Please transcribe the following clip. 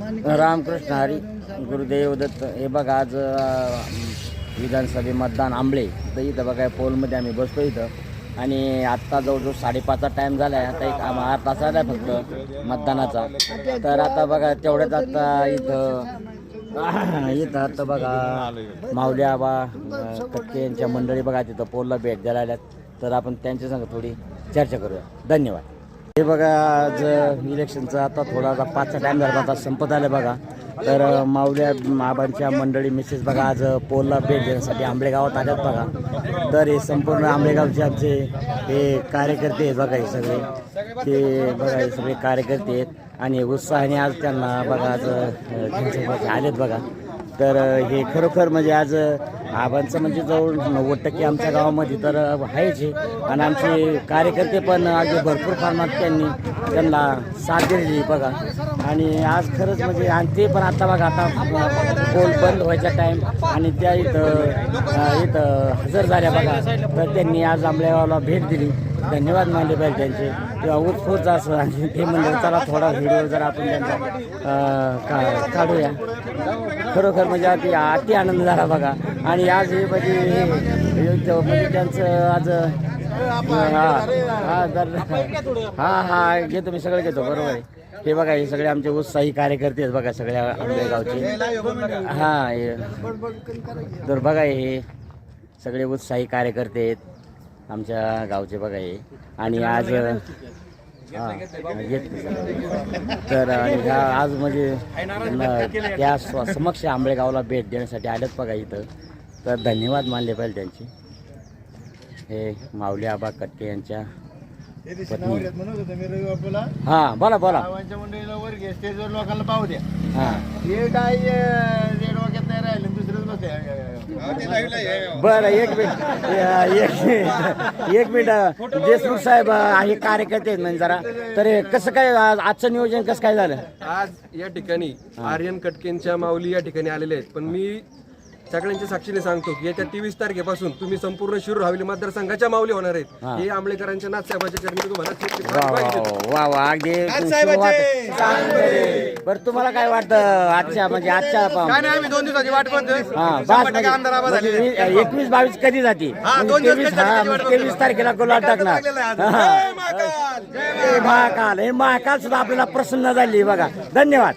रामकृष्ण हरी गुरुदेव दत्त हे बघा आज विधानसभे मतदान आंबळे तर इथं बघा पोलमध्ये आम्ही बसतो इथं. आणि आत्ता जवळजवळ साडेपाचचा टाईम झाला आहे आता एक आम्हा आठ तास आहे फक्त मतदानाचा. तर आता बघा तेवढ्यात आता इथं इथं आता बघा माऊली आबा कटके यांच्या मंडळी बघा तिथं पोलला भेट द्यायला आल्यात. तर आपण त्यांच्या संग थोडी चर्चा करूया. धन्यवाद. हे बघा आज इलेक्शनचा आता थोडासा पाचचा टाईम झाला आता संपत आलं बघा. तर माऊल्या आबांच्या मंडळी मिसेस बघा आज पोलला भेट देण्यासाठी आंबेगावात आल्यात बघा. तर हे संपूर्ण आंबेगावचे आमचे हे कार्यकर्ते आहेत बघा हे सगळे. ते बघा हे सगळे कार्यकर्ते आहेत. आणि उत्साहाने आज त्यांना बघा आज आलेत बघा. तर हे खरोखर म्हणजे आज अ, आबांचं म्हणजे जवळ नव्वद टक्के आमच्या गावामध्ये तर आहेच आहे आणि आमचे कार्यकर्ते पण अगदी भरपूर प्रमाणात त्यांनी त्यांना साथ दिलेली बघा. आणि आज खरंच म्हणजे आणि ते पण आता बघा आता पोल बंद व्हायचा टाईम आणि त्या इथं इथं हजर झाल्या बघा. तर त्यांनी आज आंबळेगावला भेट दिली. धन्यवाद मानले पाहिजे त्यांचे. किंवा उत्स्फूर्त असं आणि ते म्हणजे चला थोडा व्हिडिओ जर आपण त्यांचा का काढूया. खरोखर म्हणजे अति अति आनंद झाला बघा. आणि आज हे म्हणजे हे- म्हणजे त्यांचं आज हा हा हा घेतो मी सगळं घेतो बरोबर आहे. हे बघा हे सगळे आमचे उत्साही कार्यकर्ते आहेत बघा सगळ्या आमच्या गावचे हा हे. तर बघा हे सगळे उत्साही कार्यकर्ते आहेत आमच्या गावचे बघा हे. आणि आज हा. तर आणि ह्या आज म्हणजे न- त्या स्व- समक्ष आंबळेगावला भेट देण्यासाठी आलेत बघा इथं. तर धन्यवाद मानले पाहिजे त्यांचे. हे माऊली आबा कट्टे यांच्या पत्नी. हा बोला बोला. मंडळीला वर घे स्टेजवर लोकांना पाहू द्या. हा. हे काय अं, डोक्यात नाही राहिलं दुसरंच बसते बरं एक मिनिट. एक एक मिनिट. देशमुख साहेब हे कार्यकर्ते आहेत म्हणजे जरा. तर हे कसं काय आज- आजचं नियोजन कसं काय झालं? आज या ठिकाणी आर्यन कटकेंच्या माऊली या ठिकाणी आलेले आहेत. पण मी सगळ्यांच्या साक्षीने सांगतो की येत्या तेवीस तारखेपासून तुम्ही संपूर्ण शिरूर हवेली मतदारसंघाच्या माऊली होणार आहेत. हे. आंबळेकरांच्या नाथसाहेबाच्या चरणी तुम्हाला वा वा अगदी बरं तुम्हाला काय वाटतं आजच्या म्हणजे आजच्या काय नाही आम्ही दोन दिवसाची वाट पाहतोय. हा. म्हणजे एकवीस बावीस कधी जाते? म्हणजे तेवीस तारखेला गुलाब टाकणार! हे. महाकाल. हे महाकाल सुद्धा आपल्याला प्रसन्न झाली बघा. धन्यवाद.